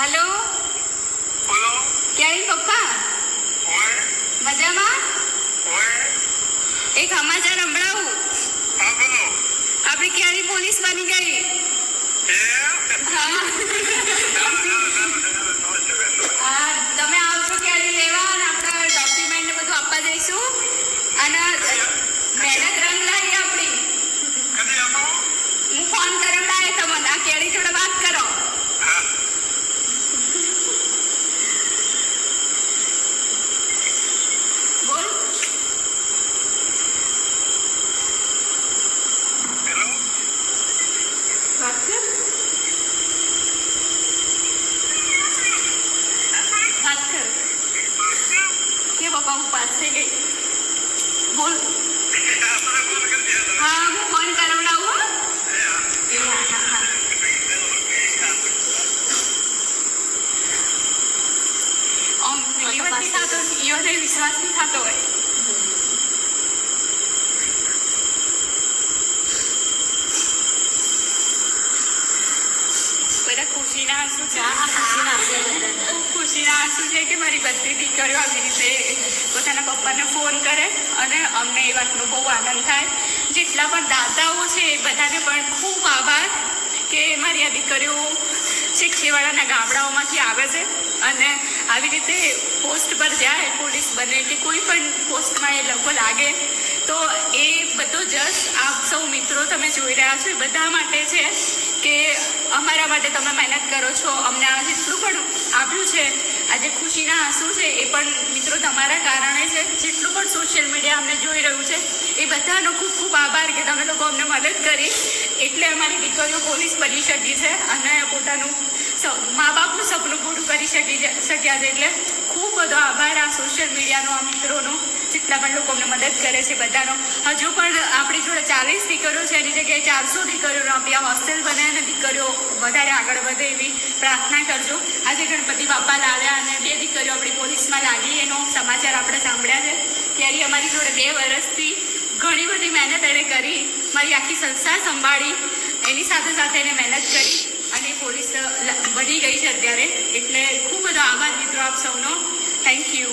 હાલો? બોલો. ક્યારે પપ્પા? ઓય મજામાં? ઓય એક સમાચાર સંભળાવું હા બોલો. આપણે ક્યારે પોલીસ બની ગઈ. હા? તમે આવશો ક્યારે લેવા અને આપણે ડોક્યુમેન્ટ ને બધું આપવા જઈશું. અને મહેનત રંગ લાવી આપણી. હું ફોન કરવા લાવે તમને. આ કેળી જોડે વાત કરો હા બોલ હેલો કર વાત કર કે પપ્પા હું પાસ થઈ ગઈ બોલ હા હું ફોન કરાવડાવું હો હા. હા આમ વિશ્વાસ નહીં થતો હોય બધા ખુશીના આંસુ છે ખૂબ ખુશીના આંસુ છે કે મારી બધી દીકરીઓ આવી રીતે પોતાના પપ્પાને ફોન કરે અને અમને એ વાતનો બહુ આનંદ થાય જેટલા પણ દાદાઓ છે એ બધાને પણ ખૂબ આભાર કે મારી આ દીકરીઓ શિક્ષીવાળાના ગામડાઓમાંથી આવે છે અને આવી રીતે પોસ્ટ પર જાય પોલીસ બને કે કોઈ પણ પોસ્ટમાં એ લોકો લાગે તો એ બધો જશ આપ સૌ મિત્રો તમે જોઈ રહ્યા છો એ બધા માટે છે કે અમારા માટે તમે મહેનત કરો છો, અમને આ જેટલું પણ આપ્યું છે. આજે ખુશીના આંસુ છે, એ પણ મિત્રો તમારા કારણે છે. જેટલું પણ સોશિયલ મીડિયા અમને જોઈ રહ્યું છે એ બધાનો ખૂબ ખૂબ આભાર કે તમે લોકો અમને મદદ કરી. એટલે અમારી દીકરીઓ પોલીસ બની શકી છે અને પોતાનું મા બાપનું સપનું પૂરું કરી શકી શક્યા છે. એટલે ખૂબ બધો આભાર આ સોશિયલ મીડિયાનો આ મિત્રોનો, જેટલા પણ લોકો અમને મદદ કરે છે બધાનો. હજુ પણ આપણી જોડે ચાલીસ દીકરીઓ છે, એની જગ્યાએ ચારસો દીકરીઓનો આપણી આ હોસ્ટેલ બને અને દીકરીઓ વધારે આગળ વધે એવી પ્રાર્થના કરજો. આજે ગણપતિ બાપા લાવ્યા અને બે દીકરીઓ આપણી પોલીસમાં લાગી. એનો સમાચાર આપણે સાંભળ્યા છે. ત્યારે અમારી જોડે બે વર્ષથી ઘણી બધી મહેનત એણે કરી, મારી આખી સંસ્થા સંભાળી, એની સાથે સાથે એને મહેનત કરી અને પોલીસ બની ગઈ છે અત્યારે. એટલે ખૂબ બધો આભાર મિત્રો આપ સૌનો. Thank you